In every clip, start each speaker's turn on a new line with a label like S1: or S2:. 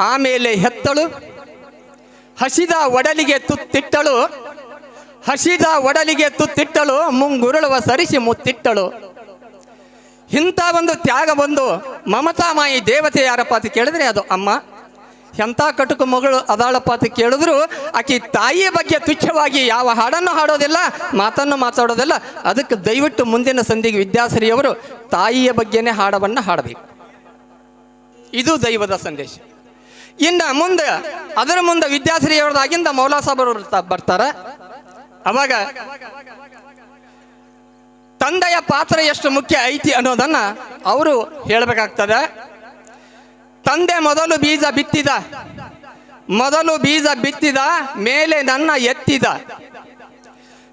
S1: ಆಮೇಲೆ ಹೆತ್ತಳು. ಹಸಿದ ಒಡಲಿಗೆ ತುತ್ತಿಟ್ಟಳು ಹಸಿದ ಒಡಲಿಗೆ ತುತ್ತಿಟ್ಟಳು ಮುಂಗುರುಳುವ ಸರಿಸಿ ಮುತ್ತಿಟ್ಟಳು. ಇಂಥ ಒಂದು ತ್ಯಾಗ ಬಂದು ಮಮತಾಮಾಯಿ ದೇವತೆ ಯಾರಪ್ಪ ಅಂತ ಕೇಳಿದ್ರೆ ಅದು ಅಮ್ಮ. ಎಂಥ ಕಟುಕ ಮಗಳು ಅದಾಳಪ್ಪ ಅಂತ ಕೇಳಿದ್ರು, ಆಕಿ ತಾಯಿಯ ಬಗ್ಗೆ ತುಚ್ಛವಾಗಿ ಯಾವ ಹಾಡನ್ನು ಹಾಡೋದಿಲ್ಲ, ಮಾತನ್ನು ಮಾತಾಡೋದಿಲ್ಲ. ಅದಕ್ಕೆ ದಯವಿಟ್ಟು ಮುಂದಿನ ಸಂಧಿಗೆ ವಿದ್ಯಾಸರಿಯವರು ತಾಯಿಯ ಬಗ್ಗೆನೇ ಹಾಡವನ್ನು ಹಾಡಬೇಕು. ಇದು ದೈವದ ಸಂದೇಶ. ಇನ್ನು ಮುಂದೆ, ಅದರ ಮುಂದೆ ವಿದ್ಯಾಶ್ರೀಯವರದಾಗಿಂದ ಮೌಲಾ ಸಾಬರು ಬರ್ತಾರೆ. ಅವಾಗ ತಂದೆಯ ಪಾತ್ರ ಎಷ್ಟು ಮುಖ್ಯ ಐತಿ ಅನ್ನೋದನ್ನ ಅವರು ಹೇಳಬೇಕಾಗ್ತದೆ. ತಂದೆ ಮೊದಲು ಬೀಜ ಬಿತ್ತಿದ, ಮೊದಲು ಬೀಜ ಬಿತ್ತಿದ ಮೇಲೆ ನನ್ನ ಎತ್ತಿದ.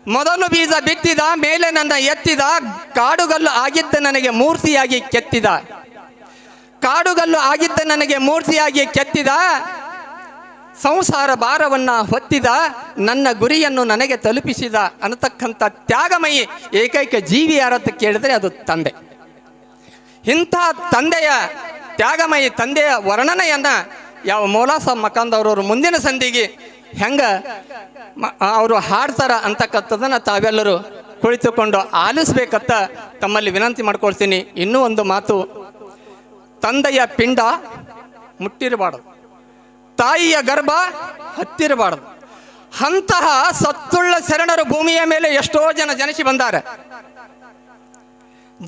S1: ಮೊದಲು ಬೀಜ ಬಿತ್ತಿದ ಮೇಲೆ ನನ್ನ ಎತ್ತಿದ, ಕಾಡುಗಲ್ಲು ಆಗಿದ್ದ ನನಗೆ ಮೂರ್ತಿಯಾಗಿ ಕೆತ್ತಿದ. ಕಾಡುಗಲ್ಲು ಆಗಿದ್ದ ನನಗೆ ಮೂರ್ತಿಯಾಗಿ ಕೆತ್ತಿದ, ಸಂಸಾರ ಭಾರವನ್ನ ಹೊತ್ತಿದ, ನನ್ನ ಗುರಿಯನ್ನು ನನಗೆ ತಲುಪಿಸಿದ ಅನ್ನತಕ್ಕಂಥ ತ್ಯಾಗಮಯಿ ಏಕೈಕ ಜೀವಿ ಯಾರತ್ತ ಕೇಳಿದ್ರೆ ಅದು ತಂದೆ. ಇಂಥ ತಂದೆಯ ತ್ಯಾಗಮಯಿ ತಂದೆಯ ವರ್ಣನೆಯನ್ನ ಯಾವ ಮೌಲಾಸ ಮಕಾಂದವ್ರವ್ರು ಮುಂದಿನ ಸಂಧಿಗೆ ಹೆಂಗ ಅವರು ಹಾಡ್ತಾರ ಅಂತಕ್ಕಂಥದ್ದನ್ನು ತಾವೆಲ್ಲರೂ ಕುಳಿತುಕೊಂಡು ಆಲಿಸ್ಬೇಕತ್ತ ತಮ್ಮಲ್ಲಿ ವಿನಂತಿ ಮಾಡ್ಕೊಳ್ತೀನಿ. ಇನ್ನೂ ಒಂದು ಮಾತು ತಂದೆಯ ಪಿಂಡ ಮುಟ್ಟಿರಬಾರದು. ತಾಯಿಯ ಗರ್ಭ ಹತ್ತಿರಬಾರದು. ಅಂತಹ ಸತ್ತುಳ್ಳ ಶರಣರು ಭೂಮಿಯ ಮೇಲೆ ಎಷ್ಟೋ ಜನ ಜನಿಸಿ ಬಂದಾರೆ.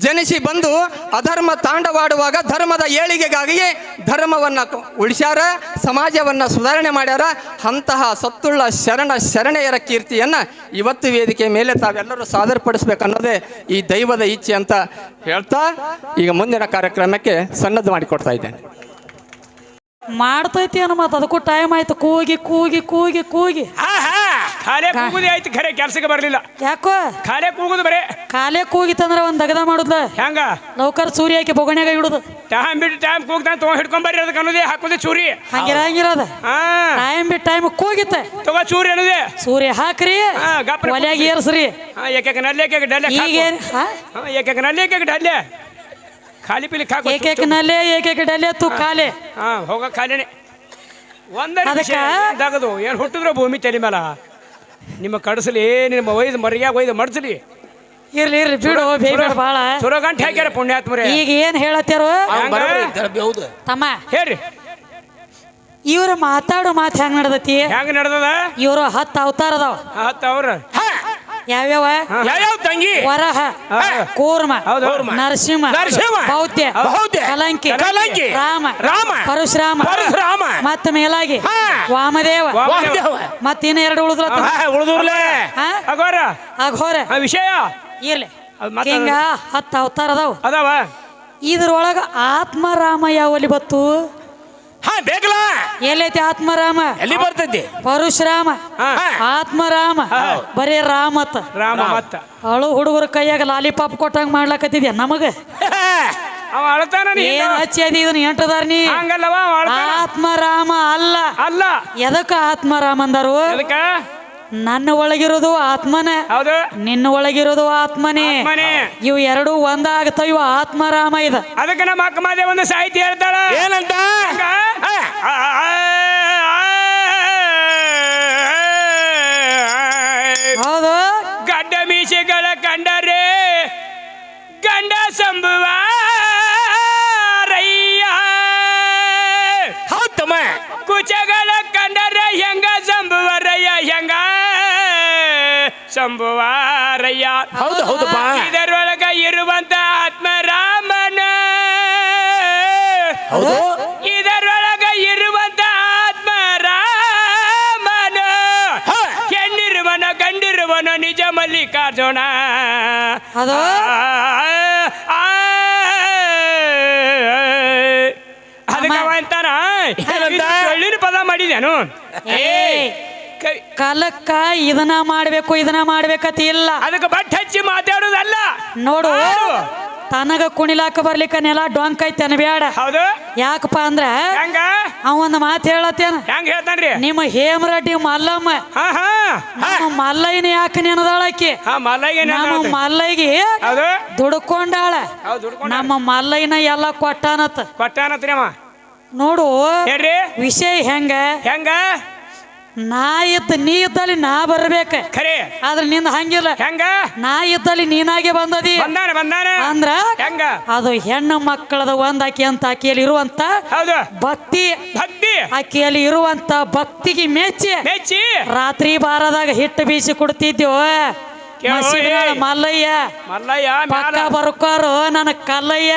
S1: ಜನಿಸಿ ಬಂದು ಅಧರ್ಮ ತಾಂಡವಾಡುವಾಗ ಧರ್ಮದ ಏಳಿಗೆಗಾಗಿಯೇ ಧರ್ಮವನ್ನು ಉಳಿಸ್ಯಾರ ಸಮಾಜವನ್ನ ಸುಧಾರಣೆ ಮಾಡ್ಯಾರ. ಅಂತಹ ಸತ್ತುಳ್ಳ ಶರಣ ಶರಣೆಯರ ಕೀರ್ತಿಯನ್ನ ಇವತ್ತು ವೇದಿಕೆ ಮೇಲೆ ತಾವೆಲ್ಲರೂ ಸಾಧರಪಡಿಸ್ಬೇಕನ್ನೋದೇ ಈ ದೈವದ ಇಚ್ಛೆ ಅಂತ ಹೇಳ್ತಾ ಈಗ ಮುಂದಿನ ಕಾರ್ಯಕ್ರಮಕ್ಕೆ ಸನ್ನದ್ಧ ಮಾಡಿಕೊಡ್ತಾ ಇದ್ದೇನೆ.
S2: ಮಾಡ್ತೈತಿ ಅನ್ನೋ ಮಾತು. ಅದಕ್ಕೂ ಟೈಮ್ ಆಯ್ತು. ಕೂಗಿ ಕೂಗಿ ಕೂಗಿ ಕೂಗಿ.
S3: ಖಾಲಿ ಕೂಗುದೇ ಆಯ್ತು ಖರೆ ಕೆಲ್ಸಕ್ಕೆ ಬರ್ಲಿಲ್ಲ.
S2: ಯಾಕೋ?
S3: ಖಾಲಿ ಕೂಗುದು ಬರೇ.
S2: ಕಾಲೇ ಕೂಗಿತಂದ್ರೆ ಒಂದ್ ದಗದ ಮಾಡುದ
S3: ಹೆಂಗ?
S2: ನೌಕರ್ ಸೂರ್ಯ ಹಾಕಿ ಬೊಗಣ್ಯಾಗ ಇಡುದು.
S3: ಟೈಮ್ ಬಿಟ್ಟು ಟೈಮ್ ಕೂಗ್ತಾನೆ ತಗೊಂಡ್ ಹಿಡ್ಕೊಂಡ್ ಬರ್ರಿ ಅದಕ್ಕೆ ಅನ್ನೋದೇ ಹಾಕುದೇ ಚೂರಿ
S2: ಹಂಗಿರಂಗಿರೋದ
S3: ಹಾ.
S2: ಟೈಮ್ ಬಿಟ್ಟು ಟೈಮ್ ಕೂಗಿತ್ತ.
S3: ತಗೋ ಚೂರಿ ಅನ್ನೋದೇ.
S2: ಸೂರ್ಯ ಹಾಕ್ರಿ
S3: ಹಾ, ಗಪ್ರ
S2: ಒಲ್ಯಾಗ ಏರ್ಸ್ರಿ.
S3: ಹಾ ಏಕೇಕ ನಲ್ಲಿ ಏಕೇಕ ಡಲ್ಲೆ
S2: ಈಗೇನ್ ಹಾ?
S3: ಹಾ ಏಕೇಕ ನಲ್ಲಿ ಏಕೇಕ ಡಲ್ಲೆ. ಖಾಲಿ ಪಿಲಿ ಏಕ
S2: ಏಕೇಕ ನಲ್ಲೇ ಏಕೇಕ ಡಲ್ಲೆ ತು ಕಾಲೆ
S3: ಹಾ ಹೋಗ ಖಾಲಿನೇ. ಒಂದರ
S2: ಅದಕ್ಕ?
S3: ದಗದು ಏನು ಹುಟ್ಟಿದ್ರು ಭೂಮಿ ತಲೆ ಮೇಲ? ನಿಮ್ಮ ಕಡಸಲಿ ನಿಮ್ಮ ಒಯ್ದು ಮರ್ಯಾಗ ಒಯ್ದು ಮಡ್ಸಲಿ.
S2: ಇರ್ಲಿ ಇರ್ಲಿ ಬಿಡು ಬೇಡ ಬಾಳ
S3: ಸುರ ಗಂಟೆ ಹಾಕ್ಯಾರ ಪುಣ್ಯಾತ್ಮರೇ.
S2: ಈಗ ಏನ್ ಹೇಳತ್ತಾರೋ? ತಮ್ಮ
S3: ಹೇಳ್ರಿ.
S2: ಇವ್ರ ಮಾತಾಡೋ ಮಾತು ಹೆಂಗ್ ನಡ್ದತಿ?
S3: ಹೆಂಗ್ ನಡ್ದದ?
S2: ಇವ್ರು ಹತ್ತು ಅವತಾರ ಅದಾವ.
S3: ಹತ್ತು ಅವ್ರ.
S2: ಯಾವ್ಯಾವ
S4: ಯಾವ್ಯಾವ ತಂಗಿ
S2: ವರಹ. ಕೂರ್ಮ
S3: ಹೌದು.
S2: ನರಸಿಂಹ
S4: ನರಸಿಂಹ.
S2: ಬೌದ್ಧ
S4: ಬೌದ್ಧ.
S2: ಕಲಂಕಿ
S4: ಕಲಂಕಿ.
S2: ರಾಮ
S4: ರಾಮ.
S2: ಪರಶುರಾಮ
S4: ಪರಶುರಾಮ.
S2: ಮತ್ತ ಮೇಲಾಗಿ
S4: ಹಾ.
S2: ವಾಮದೇವ
S3: ವಾಮದೇವ.
S2: ಮತ್ತ ಇನ್ನ ಎರಡು ಉಳಿದ್ರ
S4: ಉಳಿದೂರ್ಲೆ
S3: ಅಗೋರ
S2: ಅಘೋರ
S3: ಆ ವಿಷಯ
S2: ಇರ್ಲಿ
S3: ಅದ್ ಮಾತಾಡು.
S2: ಹಿಂಗ ಹತ್ತು ಅವತಾರ ಅದಾವ
S3: ಅದಾವ
S2: ಇದ್ರೊಳಗ ಆತ್ಮರಾಮ ಯಾವಲ್ಲಿ ಬತ್ತು
S4: ಹಾ ಬೇಕಲ್ಲ?
S2: ಎಲ್ಲೈತಿ ಆತ್ಮರಾಮ?
S4: ಎಲ್ಲಿ ಬರ್ತೈತಿ?
S2: ಪರಶುರಾಮ. ಆತ್ಮರಾಮ. ಬರೀ ರಾಮತ್
S3: ರಾಮ ಮತ್ತ.
S2: ಅಳು ಹುಡುಗರ ಕೈಯಾಗ ಲಾಲಿಪಾಪ್ ಕೊಟ್ಟಂಗ ಮಾಡ್ಲಾಕತ್ತಿದ್ಯ ನಮಗ?
S3: ಅವ ಅಳ್ತಾನ ನೀ
S2: ಏನ್ ಹಚ್ಚಿ ಅದಿ ಇದನ್ನ ಎಂಟದಾರ ನೀ?
S3: ಹಂಗಲ್ಲವ ಅವ ಅಳ್ತಾನ.
S2: ಆತ್ಮರಾಮ ಅಲ್ಲ.
S3: ಅಲ್ಲ.
S2: ಎದಕ್ಕ ಆತ್ಮರಾಮ ಅಂದರು?
S3: ಅದಕ್ಕ
S2: ನನ್ನ ಒಳಗಿರೋದು ಆತ್ಮನೇ.
S3: ಹೌದು.
S2: ನಿನ್ನ ಒಳಗಿರೋದು ಆತ್ಮನೇ.
S3: ಮನೆ
S2: ಇವು ಎರಡು ಒಂದಾಗ್ತಾವ ಇವು ಆತ್ಮರಾಮ ಇದ.
S3: ಅದಕ್ಕೆ ನಮ್ಮ ಅಕ್ಕ ಮಾದೇ ಒಂದು ಸಾಹಿತ್ಯ ಹೇಳ್ತಾಳ.
S4: ಏನಂತ?
S2: ಹೌದು.
S3: ಗಡ್ಡ ಮೀಸೆಗಳ ಕಂಡರೆ ಗಂಡ ಸಂಭುವ ಸಂಭುವಾರಯ್ಯ.
S4: ಹೌದು ಹೌದಪ್ಪ
S3: ಇದರೊಳಗ ಇರುವಂತ ಆತ್ಮರಾಮನ.
S4: ಹೌದು.
S3: ಇದರೊಳಗ ಇರುವಂತ ಆತ್ಮರಾಮನ.
S4: ಹಾ.
S3: ಹೆಣ್ಣಿರುವನ ಗಂಡಿರುವನ ನಿಜ ಮಲ್ಲಿಕಾರ್ಜುನ. ಅದಕ್ಕೆ ಅಂತಾನ? ಒಳ್ಳಿನ ಪದ ಮಾಡಿದೇನು
S2: ಏ.
S3: ಕೈ-
S2: ಕಾಲಕ್ಕ ಇದನ್ನ ಮಾಡ್ಬೇಕು ಇದನ್ನ ಮಾಡ್ಬೇಕತಿ ಇಲ್ಲ.
S3: ಅದಕ್ಕೆ ಬಟ್ ಹಚ್ಚಿ ಮಾತಾಡೋದಲ್ಲ.
S2: ನೋಡು. ತನಗ ಕುಣಿಲಾಕ ಬರ್ಲಿಕ್ಕ ನೆಲ ಡೊಂಕ್ ಐತಿ ಅನ್ಬ್ಯಾಡ
S3: ಹೌದು.
S2: ಯಾಕಪ್ಪ ಅಂದ್ರ
S3: ಹೆಂಗ?
S2: ಅವ ಒಂದ್ ಮಾತು ಹೇಳತ್ತೇನ?
S3: ಹೆಂಗ ಹೇಳ್ತಾನ್ರಿ?
S2: ನಿಮ್ಮ ಹೇಮರೆಡ್ಡಿ ಮಲ್ಲಮ್ಮ. ನಮ್ಮ ಮಲ್ಲಯ್ಯನ ಯಾಕೆ ನೆನದಾಳಕಿ ನಮ್ಮ ಮಲ್ಲಯ್ಯಗೆ ದುಡ್ಕೊಂಡಾಳ. ನಮ್ಮ ಮಲ್ಲಯ್ಯನ ಎಲ್ಲ ಕೊಟ್ಟಾನತ್ತ
S3: ಕೊಟ್ಟಾನತ್ರಿ ಅಮ್ಮ
S2: ನೋಡು
S3: ಹೇಳ್ರಿ.
S2: ವಿಷಯ ಹೆಂಗ?
S3: ಹೆಂಗ?
S2: ನಾ ಇದ್ದ ನೀ ಇದ್ದಲ್ಲಿ ನಾ ಬರ್ಬೇಕ.
S3: ಖರೆ.
S2: ಆದ್ರೆ ನಿಂದ ಹಂಗಿಲ್ಲ.
S3: ಹೆಂಗ?
S2: ನಾ ಇದ್ದಲ್ಲಿ ನೀನಾಗೆ ಬಂದದಿ.
S3: ಬಂದಾನ ಬಂದಾನ.
S2: ಅಂದ್ರ
S3: ಹೆಂಗ?
S2: ಅದು ಹೆಣ್ಣು ಮಕ್ಕಳದ ಒಂದ್ ಆಕಿ ಅಂತ ಆಕೆಯಲ್ಲಿ ಇರುವಂತ ಭಕ್ತಿ.
S3: ಭಕ್ತಿ.
S2: ಆಕೆಯಲ್ಲಿ ಇರುವಂತ ಭಕ್ತಿಗೆ ಮೆಚ್ಚಿ.
S3: ಮೆಚ್ಚಿ.
S2: ರಾತ್ರಿ ಬಾರದಾಗ ಹಿಟ್ಟು ಬೀಸಿ ಕೊಡ್ತಿದ್ಯೋ? ಮಲ್ಲಯ್ಯ.
S3: ಮಲ್ಲಯ್ಯ
S2: ಪಕ್ಕ ಬರ್ಕೋರು ನನ್ನ ಕಲ್ಲಯ್ಯ.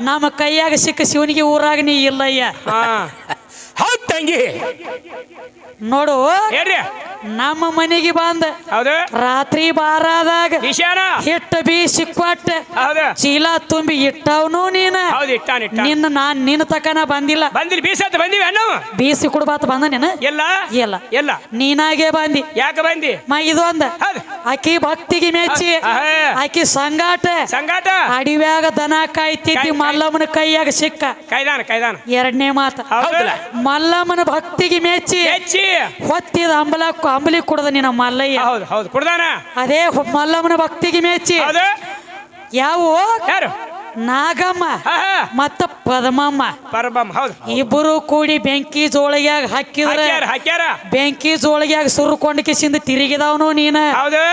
S2: ನಮ್ಮ ಕೈಯಾಗ ಸಿಕ್ಕ ಶಿವನಿಗೆ ಊರಾಗ ನೀ ಇಲ್ಲಯ್ಯ.
S4: ತಂಗಿ.
S2: ನೋಡು.
S3: ಹೇಳ್ರಿ
S2: ನಮ್ಮ ಮನೆಗೆ ಬಂದ.
S3: ಹೌದು.
S2: ರಾತ್ರಿ ಬಾರಾದಾಗ
S3: ಈಶಾನ.
S2: ಹಿಟ್ಟು ಬೀಸಿ ಕೊಟ್ಟ
S3: ಹೌದು.
S2: ಚೀಲ ತುಂಬಿ ಇಟ್ಟವನು ನೀನ.
S3: ಹೌದು ಇಟ್ಟಾನ ಇಟ್ಟ
S2: ನಿನ್ನ ನಾನ್ ನಿನ್ನ ತಕನ ಬಂದಿಲ್ಲ.
S3: ಬೀಸತ್ ಬಂದಿವಿ
S2: ಬೀಸಿ ಕುಡ್ಬಾತ ಬಂದ ನೀನ?
S3: ಎಲ್ಲ?
S2: ಇಲ್ಲ
S3: ಎಲ್ಲ.
S2: ನೀನಾಗೆ ಬಂದಿ.
S3: ಯಾಕೆ ಬಂದಿ?
S2: ಮ ಇದು
S3: ಒಂದ
S2: ಆಕಿ ಭಕ್ತಿಗೆ ಮೆಚ್ಚಿ. ಆಕಿ ಸಂಗಾಟ.
S3: ಸಂಗಾಟ?
S2: ಅಡಿವ್ಯಾಗ ದನ ಕಾಯ್ತಿದ್ದಿ
S3: ಕಾಯ್-
S2: ಮಲ್ಲಮ್ಮನ ಕೈಯಾಗ ಸಿಕ್ಕ.
S3: ಕೈದಾನ ಕೈದಾನ.
S2: ಎರಡನೇ ಮಾತ. ಮಲ್ಲಮ್ಮನ ಭಕ್ತಿಗೆ ಮೆಚ್ಚಿ. ಹೊತ್ತಿದ ಅಂಬಲ ಅಂಬಲಿ ಕುಡದ ನಿನ್ನ ಮಲ್ಲಯ್ಯ
S3: ಹೌದು ಹೌದು ಕುಡ್ದಾನ?
S2: ಅದೇ ಹೊ- ಮಲ್ಲಮ್ಮನ ಭಕ್ತಿಗೆ ಮೆಚ್ಚಿ
S3: ಹೌದು
S2: ಯಾವ?
S3: ಯಾರು?
S2: ನಾಗಮ್ಮ.
S3: ಹಾ ಹಾ.
S2: ಮತ್ತ ಪದ್ಮಮ್ಮ.
S3: ಪರಬಮ್ ಹೌದು
S2: ಇಬ್ಬರು ಕೂಡಿ ಬೆಂಕಿ ಜೋಳಿಗ್ಯಾಗ ಹಾಕಿದ್ರ
S3: ಹಾಕ್ಯಾರ ಹಾಕ್ಯಾರ.
S2: ಬೆಂಕಿ ಜೋಳಿಗ್ಯಾಗ ಸುರ್ಕೊಂಡ್ ಕಿಸಿಂದ ತಿರುಗಿದವನು ನೀನ?
S3: ಹೌದು.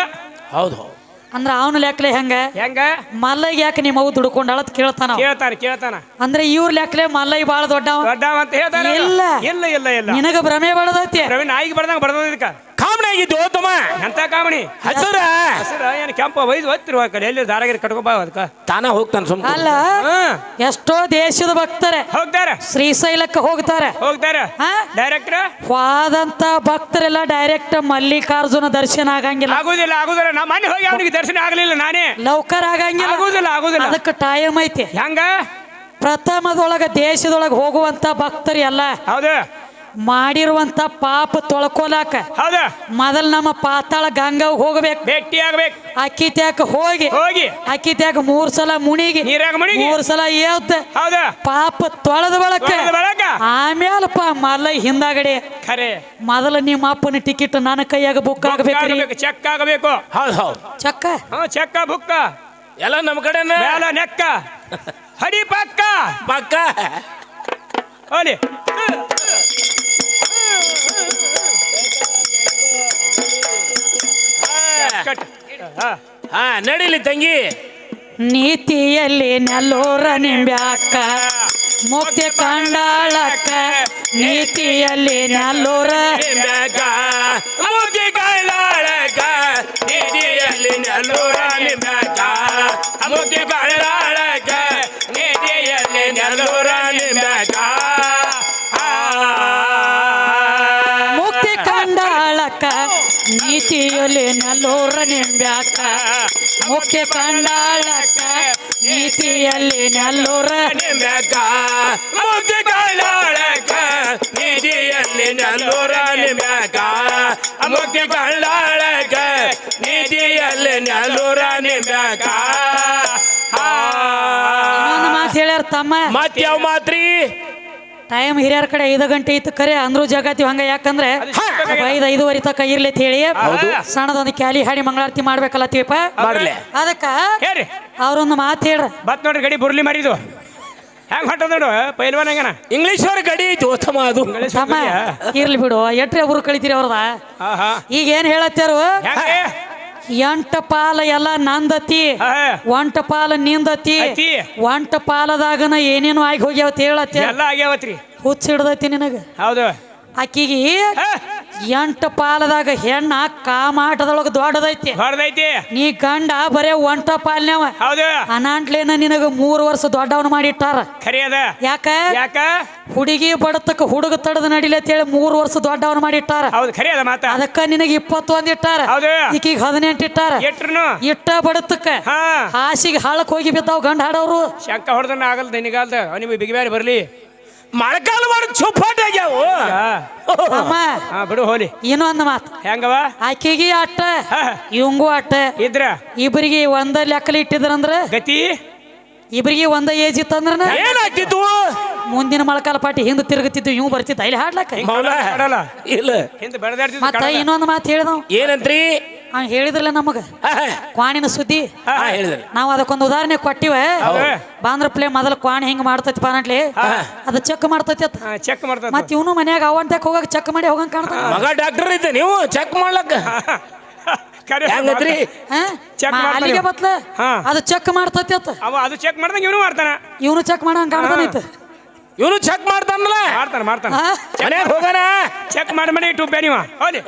S4: ಹೌದು ಹೌದು.
S2: ಅಂದ್ರ ಅವನ ಲೆಕ್ಕಲೆ ಹೆಂಗ?
S3: ಹೆಂಗ?
S2: ಮಲ್ಲಯ್ಯ ಯಾಕೆ ನಿಮ್ಮ ಅವು ದುಡ್ಕೊಂಡ್ ಅಳತ್ ಕೇಳ್ತಾನ ಅವ.
S3: ಕೇಳ್ತಾನ ಕೇಳ್ತಾನ.
S2: ಅಂದ್ರೆ ಇವ್ರ ಲೆಕ್ಕಲೆ ಮಲ್ಲಯ್ಯ ಬಾಳ ದೊಡ್ಡವ.
S3: ದೊಡ್ಡವ ಅಂತ ಹೇಳ್ತಾನ
S2: ಇಲ್ಲ.
S3: ಇಲ್ಲ ಇಲ್ಲ ಇಲ್ಲ.
S2: ನಿನಗ ಭ್ರಮೆ ಬಳದೈತಿ
S3: ಪ್ರವೀಣ್ ನಾಯಿಗೆ ಬರ್ದಂಗ ಬರ್ದ ಇದಕ್ಕ
S4: ಕಾಮನಾಗಿದ್ದು ತಮ್ಮ
S3: ಎಂತ ಕಾಮಣಿ?
S4: ಹಸರ.
S3: ಹಸರ ಏನು ಕೆಂಪ ಒಯ್ದು ಒತ್ತಿರುವ ಕಡೆ. ಎಲ್ಲಿ ದಾರಾಗಿರಿ ಕಟ್ಕೊಬಾ ಅದಕ್ಕ.
S4: ತಾನ ಹೋಗ್ತಾನೆ ಸುಮ್ಮ
S2: ಅಲ್ಲ ಎಷ್ಟೋ ದೇಶದ ಭಕ್ತರೆ.
S3: ಹೋಗ್ತಾರೆ
S2: ಶ್ರೀಶೈಲಕ್ಕೆ ಹೋಗ್ತಾರೆ.
S3: ಹೋಗ್ತಾರೆ
S2: ಡೈರೆಕ್ಟ್
S3: ಡೈರೆಕ್ಟ್ರ
S2: ಹೋದಂತ ಭಕ್ತರೆಲ್ಲ ಡೈರೆಕ್ಟ್ ಮಲ್ಲಿಕಾರ್ಜುನ ದರ್ಶನ ಆಗಂಗಿಲ್ಲ.
S3: ಆಗುದಿಲ್ಲ ಆಗುದಿಲ್ಲ. ನಾ ಮನೆ ಹೋಗಿ ಅವನಿಗೆ ದರ್ಶನ ಆಗಲಿಲ್ಲ ನಾನೇ.
S2: ನೌಕರ ಆಗಂಗಿಲ್ಲ.
S3: ಆಗುದಿಲ್ಲ ಆಗುದಿಲ್ಲ.
S2: ಅದಕ್ಕೆ ಟೈಮ್ ಐತಿ.
S3: ಹೆಂಗ?
S2: ಪ್ರಥಮದೊಳಗ ದೇಶದೊಳಗ ಹೋಗುವಂತ ಭಕ್ತರು ಎಲ್ಲ.
S3: ಹೌದು.
S2: ಮಾಡಿರುವಂತ ಪಾಪ ತೊಳ್ಕೊಲಾಕ.
S3: ಹೌದು?
S2: ಮೊದಲ್ ನಮ್ಮ ಪಾತಾಳ ಗಂಗಾವ್ ಹೋಗ್ಬೇಕು.
S3: ಭೇಟಿ ಆಗ್ಬೇಕು.
S2: ಅಕ್ಕಿ ತ್ಯಾಕ ಹೋಗಿ.
S3: ಹೋಗಿ.
S2: ಅಕ್ಕಿ ತ್ಯಾಕ ಮೂರ್ ಸಲ ಮುಣಿಗಿ.
S3: ನೀರಾಗ ಮುಣಿಗಿ.
S2: ಮೂರ್ ಸಲ ಏತ್
S3: ಹೌದು?
S2: ಪಾಪ ತೊಳೆದ ಬಳಕ.
S3: ಆಮೇಲೆ ಪಾ
S2: ಆಮೇಲಪ್ಪ ಮಲ್ಲ ಹಿಂದಾಗಡೆ.
S3: ಖರೆ.
S2: ಮೊದಲ ನಿಮ್ಮ ಅಪ್ಪನ ಟಿಕೆಟ್ ನನ್ನ ಕೈಯಾಗ ಬುಕ್ ಆಗ್ಬೇಕ್ರಿ.
S3: ಚೆಕ್ ಆಗಬೇಕು.
S4: ಹೌದು ಹೌದು.
S2: ಚಕ್ಕ?
S3: ಹ್ಞೂ ಚೆಕ್ಕ ಬುಕ್ಕ
S4: ಎಲ್ಲ ನಮ್ಮ ಕಡೆ
S3: ಮೇಲ ನೆಕ್ಕ. ಹಡಿ ಪಕ್ಕ.
S4: ಪಕ್ಕ.
S3: ಹೋಲಿ. ಕಟ್. ಹಾ.
S4: ನಡೀಲಿ ತಂಗಿ
S2: ನೀತಿಯಲ್ಲಿ ನೆಲ್ಲೂರ ನಿಂಬ್ಯಾಕ ಮುಕ್ತಿ ಕಂಡಾಳಕ್ಕ ನೀತಿಯಲ್ಲಿ ನೆಲ್ಲೂರ
S4: ನಿಂಬ್ಯಾಕ ಮುಕ್ತಿ ಕಂಡಾಳಕ್ಕ ನೀತಿಯಲ್ಲಿ ನೆಲ್ಲೂರ ನಿಂಬೆಕ, ನೀತಿಯಲ್ಲಿ ನೆಲ್ಲೂರ ನಿಂಬ್ಯಾಕ
S2: ಮುಖ್ಯ ಕಂಡಾಳಕ್ಕ? ನೀತಿಯಲ್ಲಿ ನಲ್ಲೂರ ನಿಂಬ್ಯಾಕ ಮುಖ್ಯ ಕಂಡಾಳಕ ನೀತಿಯಲ್ಲಿ ನಲ್ಲೂರ
S4: ನಿಂಬ್ಯಾಕ ಮುಖ್ಯ ಕಂಡಾಳಕ ನೀತಿಯಲ್ಲಿ ನಲ್ಲೂರ
S2: ನಿಂಬ್ಯಾಕ ಮಾತು ಹೇಳ್ಯಾರ ತಮ್ಮ.
S4: ಮತ್ತೆ ಯಾವ ಮಾತ್ರಿ
S2: ಟೈಮ್ ಹಿರಿಯರ ಕಡೆ ಐದು ಗಂಟೆ ಇತ್ತು ಕರೆ ಅಂದ್ರೂ ಜಗತ್ತಿ ಹಂಗ ಯಾಕಂದ್ರೆ ಐದು ಐದುವರೆ ತಕ ಇರ್ಲಿ ಅಂತ ಹೇಳಿ
S3: ಹೌದು.
S2: ಸಣ್ಣದೊಂದು ಕ್ಯಾಲಿ ಹಾಡಿ ಮಂಗಳಾರತಿ ಮಾಡ್ಬೇಕಲ್ಲತ್ತೀವಪ್ಪ
S4: ತೀಪ
S2: ಅದಕ್ಕ ಅವ್ರೊಂದು ಮಾತು ಹೇಳ್ರ.
S3: ಬತ್ ನೋಡ್ರಿ ಗಡಿ ಬುರ್ಲಿ ಮರಿದು. ಹೆಂಗ್ ಹೊಂಟದ ನೋಡು ಪೈಲ್ವಾನ್ ಹೆಂಗನ?
S4: ಇಂಗ್ಲಿಷ್ ಅವ್ರ ಗಡಿ ಐತಿ ಉತ್ತಮ ಅದು.
S2: ಇರ್ಲಿ ಬಿಡು ಎಟ್ರಿ ಒಬ್ರು ಕಳಿತೀರಿ ಅವ್ರದ? ಈಗ ಏನ್ ಹೇಳತ್ತಾರು ಎಂಟ ಪಾಲ ಎಲ್ಲ ನಂದತಿ. ಒಂಟ ಪಾಲ ನಿಂದತಿ. ಒಂಟ ಪಾಲದಾಗನ ಏನೇನು ಆಗಿ ಹೋಗ್ಯಾವತ್ ಹೇಳತ್ತೆ.
S3: ಎಲ್ಲ ಆಗ್ಯಾವತ್ರಿ.
S2: ಹುಚ್ಚ ಹಿಡ್ದೈತಿ ನಿನಗ.
S3: ಹೌದು.
S2: ಆಕಿಗೆ ಎಂಟ ಪಾಲದಾಗ ಹೆಣ್ಣ ಕಾಮಾಟದೊಳಗ ದೊಡ್ಡದೈತಿ.
S3: ಹೊಡ್ದೈತಿ
S2: ನೀ ಗಂಡ ಬರೇ ಒಂಟ ಪಾಲ್ನವ
S3: ಹೌದು.
S2: ಅನಾಂಟ್ಲೇನ ನಿನಗ ಮೂರು ವರ್ಷ ದೊಡ್ಡವನ ಮಾಡಿಟ್ಟಾರ
S3: ಖರಿ
S2: ಯಾಕ?
S3: ಯಾಕ?
S2: ಹುಡುಗಿ ಬಡತಕ್ಕ ಹುಡುಗ ತಡದ ನಡಿಲಿ ಅಂತೇಳಿ ಮೂರು ವರ್ಷ ದೊಡ್ಡವನ ಮಾಡಿಟ್ಟಾರ
S3: ಹೌದು ಮಾತ.
S2: ಅದಕ್ಕ ನಿನಗ ಇಪ್ಪತ್ತೊಂದ್ ಇಟ್ಟಾರ.
S3: ಹೌದು.
S2: ಈಕಿಗೆ ಹದಿನೆಂಟು ಇಟ್ಟಾರ. ಇಟ್ಟ ಬಡತಕ್ಕ.
S3: ಹಾ.
S2: ಹಾಸಿಗೆ ಹಾಳಕ್ ಹೋಗಿ ಬಿದ್ದಾವ್ ಗಂಡ ಹಾಡೋರು.
S3: ಶಂಕ ಹೊಡೆದನ್ನ ಆಗಲ್ದ ನಿನಗಾಲ್ದ. ನಿಮಗೆ ಬಿಗಿಬ್ಯಾರಿ ಬರ್ಲಿ.
S4: ಮಳೆಗಾಲ ಮಾಡಿ ಚುಪ್ಪಾಟ ಆಗ್ಯಾವು.
S3: ಹಾ
S2: ಅಮ್ಮ
S3: ಹಾ ಬಿಡು ಹೋಲಿ.
S2: ಇನ್ನೊಂದು ಮಾತು.
S3: ಹೆಂಗವ?
S2: ಆಕೆಗೆ ಅಟ್ಟ ಇವಂಗೂ ಅಟ್ಟ.
S3: ಇದ್ರ?
S2: ಇಬ್ಬರಿಗೆ ಒಂದ ಲೆಕ್ಕಲಿ ಇಟ್ಟಿದ್ರಂದ್ರ?
S3: ಗತಿ?
S2: ಇಬ್ಬರಿಗೆ ಒಂದ ಏಜ್ ಇತ್ತಂದ್ರ
S4: ಏನಾಗ್ತಿತ್ತು?
S2: ಮುಂದಿನ ಮಳಕಾಲ ಪಾಟಿ ಹಿಂದೆ ತಿರುಗುತ್ತಿದ್ದು ಇವ್ ಬರ್ತಿದ್ದ. ಇಲ್ಲಿ ಹಾಡ್ಲಕ್ಕ?
S4: ಇಲ್ಲ.
S3: ಹಿಂದೆ ಬೆಳೆದಾಡ್ತಿದ್ದು
S2: ಮತ್ತ ಇನ್ನೊಂದು ಮಾತು ಹೇಳಿದವ್.
S4: ಏನಂತ್ರಿ?
S2: ಅವ್ ಹೇಳಿದ್ರಲ್ಲ ನಮಗ. ಕ್ವಾಣಿನ ಸುದ್ದಿ?
S4: ನಾವ್ ಹೇಳಿದ್ರಿ
S2: ನಾವು ಅದಕ್ಕೊಂದು ಉದಾಹರಣೆ ಕೊಟ್ಟಿವ. ಬಾಂದ್ರ ಪ್ಲೇ ಮೊದಲ ಕ್ವಾಣಿ ಹಿಂಗ್ ಮಾಡ್ತೈತಿ ಪಾನಟ್ಲಿ. ಅದು ಚೆಕ್ ಮಾಡ್ತೈತಿ
S3: ಚೆಕ್ ಮಾಡ್ತಾ
S2: ಮತ್ ಇವನು ಮನ್ಯಾಗ ಅವಂತಕ್ ಹೋಗಕ್ ಚೆಕ್ ಮಾಡಿ ಹೋಗಂಗ್ ಕಾಣ್ತಾನ
S4: ಮಗ ಡಾಕ್ಟರ್ ಇದ್ದೆ ನೀವು ಚೆಕ್ ಮಾಡ್ಲಕ್ಕ.
S2: ಅಲ್ಲಿಗೆ ಬತ್ಲ? ಅದು ಚೆಕ್ ಮಾಡ್ತೈತಿ ಅತ್ತ.
S3: ಅವ ಅದು ಚೆಕ್ ಮಾಡ್ದಂಗ ಇವನು ಮಾಡ್ತಾನೆ.
S2: ಇವನು ಚೆಕ್ ಮಾಡಂಗ್ ಕಾಣ್ತಾನೈತ.
S4: ಇವನು ಚೆಕ್ ಮಾಡ್ತಾನಲ್ಲ
S3: ಮಾಡ್ತಾನ ಮಾಡ್ತಾನ.
S2: ಹಾ?
S4: ಮನೆಗೆ ಹೋಗೋಣ?
S3: ಚೆಕ್ ಮಾಡಿ ಮಾಡಿ ಇಟ್ಟು ಬೇನಿವ ಹೌದಿ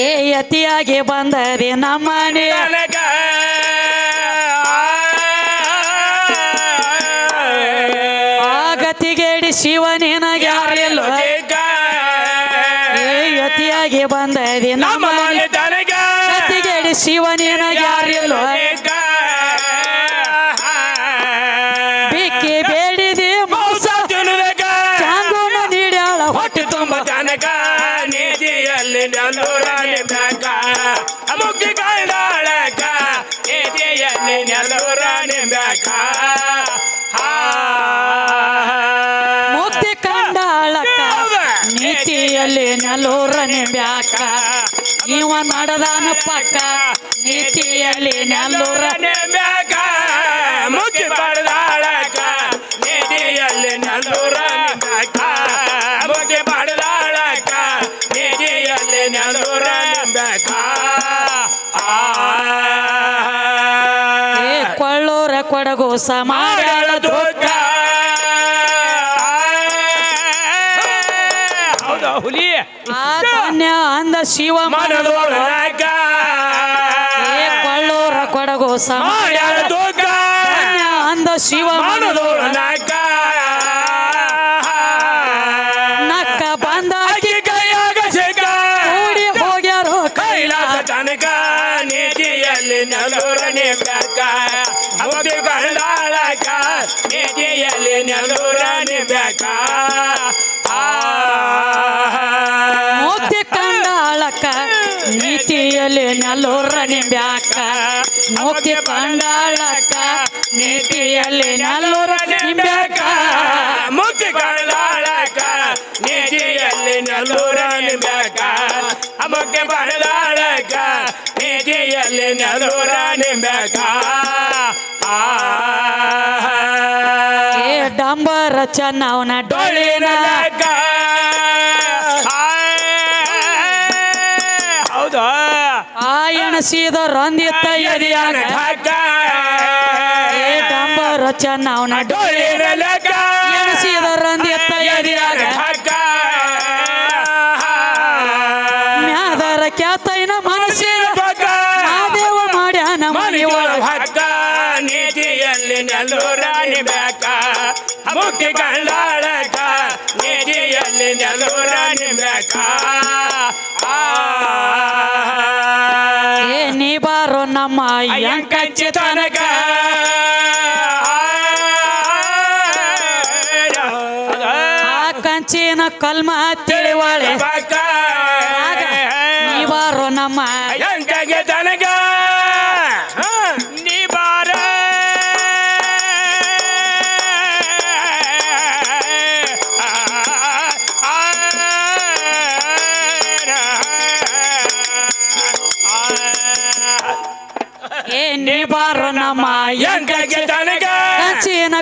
S2: ಏ ಅತಿಯಾಗಿ ಬಂದರೆ ನಮ್ಮನೆ ಆಗತಿಗೇಡಿ ಶಿವನೇ ಯಾರಿಲ್ಲ ಏ ಅತಿಯಾಗಿ ಬಂದರೆ
S4: ನಮ್ಮ
S2: ನಮ್ಮನೆ
S4: ಮನೆ ತನಗ
S2: ಗತಿಗೇಡಿ ಶಿವನೇನಾಗ ಪಕ್ಕ ನೀತಿಯಲ್ಲಿ ನೆಲ್ಲೂರ.
S4: ಮ್ಯಾಗ ಮುಖ್ಯ ಬಡದಾಳಕ ನಿಧಿಯಲ್ಲಿ ನೆಲ್ಲೂರಾಣಿ ಬ್ಯಾಂಕ ಮುಖ್ಯ ನೀತಿಯಲ್ಲಿ ನಿಧಿಯಲ್ಲಿ ನೆಲ್ಲೂರಾಣಿ ಬ್ಯಾಂಕ
S2: ಏ ಕೊಳ್ಳೂರ ಕೊಡಗು ಸಮಾಜ
S3: ಹೌದಾ ಹುಲಿ?
S2: ಅಂದ ಶಿವ
S4: ಮನದೊಳಗ
S2: ಧಾನ್ಯ ಅಂದ ಶಿವ
S4: ಮನದೊಳಗ.
S2: ನಕ್ಕ ಬಂದ ಕೂಡಿ ಹೋಗ್ಯಾರೋ
S4: ಕೈಲಾಸ ತನಕ ನೀತಿಯಲ್ಲಿ ನಲೂರನೆ ಬ್ಯಾಕ ಅವಧಿ ಗಂಡಾಳಕ ನೀತಿಯಲ್ಲಿ ನಲೂರನೆ ಬ್ಯಾಕ
S2: ಮುಕ್ತಿ ಕಂಡಾಳಕ ನೀತಿಯಲ್ಲಿ ನಲೂರನೆ ಬ್ಯಾಕ ಮುಕ್ತಿ ಕಂಡಾಳಕ ನೀತಿಯಲ್ಲಿ ನಲ್ಲೂರ ನಿಂಬ್ಯಾಕ.
S4: ಮುಕ್ತಿ ಕಂಡಾಳಕ್ಕ ನೀತಿಯಲ್ಲಿ ನಲ್ಲೂರ ಬ್ಯಾಕ ಮುಕ್ತಿ ಬಡದಾಳಕ ನೀತಿಯಲ್ಲಿ ನಲ್ಲೂರ ನಿಂಬ್ಯಾಕ.
S2: ಏ ಡಂಬರ ಚೆನ್ನವನ ಡೊಳಿನ
S3: ಹೌದಾ.
S2: ಆಯಣಸಿದ ರಂದಿತ್ತ ಎದಿಯಾಗ ಡಂಬರ ಚೆನ್ನವನ ಎಣಸಿದ ರಂದಿತ್ತ ಮ್ಯಾದರ ಕ್ಯಾತೈನ ಮಾದೇವ ಹಕ್ಕ
S4: ನೀತಿಯಲ್ಲಿ ಗಂಡಾಳಕ ನೀತಿಯಲ್ಲಿ ಬ್ಯಾಕ.
S2: ಏ ತನಕ. ಆ ಕಂಚಿನ ಕಲ್ಮ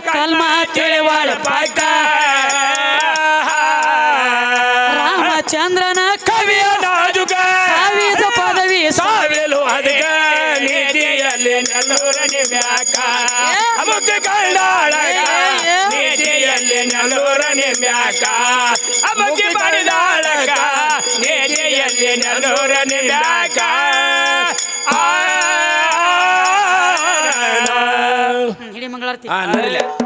S2: ಕಲ್ಮ ತಿಳಿವಾಳೆ
S4: ಪಾಕ
S2: ರಾಮಚಂದ್ರನ ಕವಿಯ
S4: ನಾಜುಗ
S2: ಸಾವಿದ ಪದವಿ
S4: ಸಾವಿಲು ಅದಕ ನೀತಿಯಲ್ಲಿ ನಲ್ಲೂರನಿ ಬ್ಯಾಕ ಅಮುಕ ಕಂಡಾಳಗ ನೀತಿಯಲ್ಲಿ ನಲ್ಲೂರನಿ ಬ್ಯಾಕ ಅಮುಕ ಬಡಿದಾಳಗ ನೀತಿಯಲ್ಲಿ ನಲ್ಲೂರನಿ ಬ್ಯಾಕ ಆ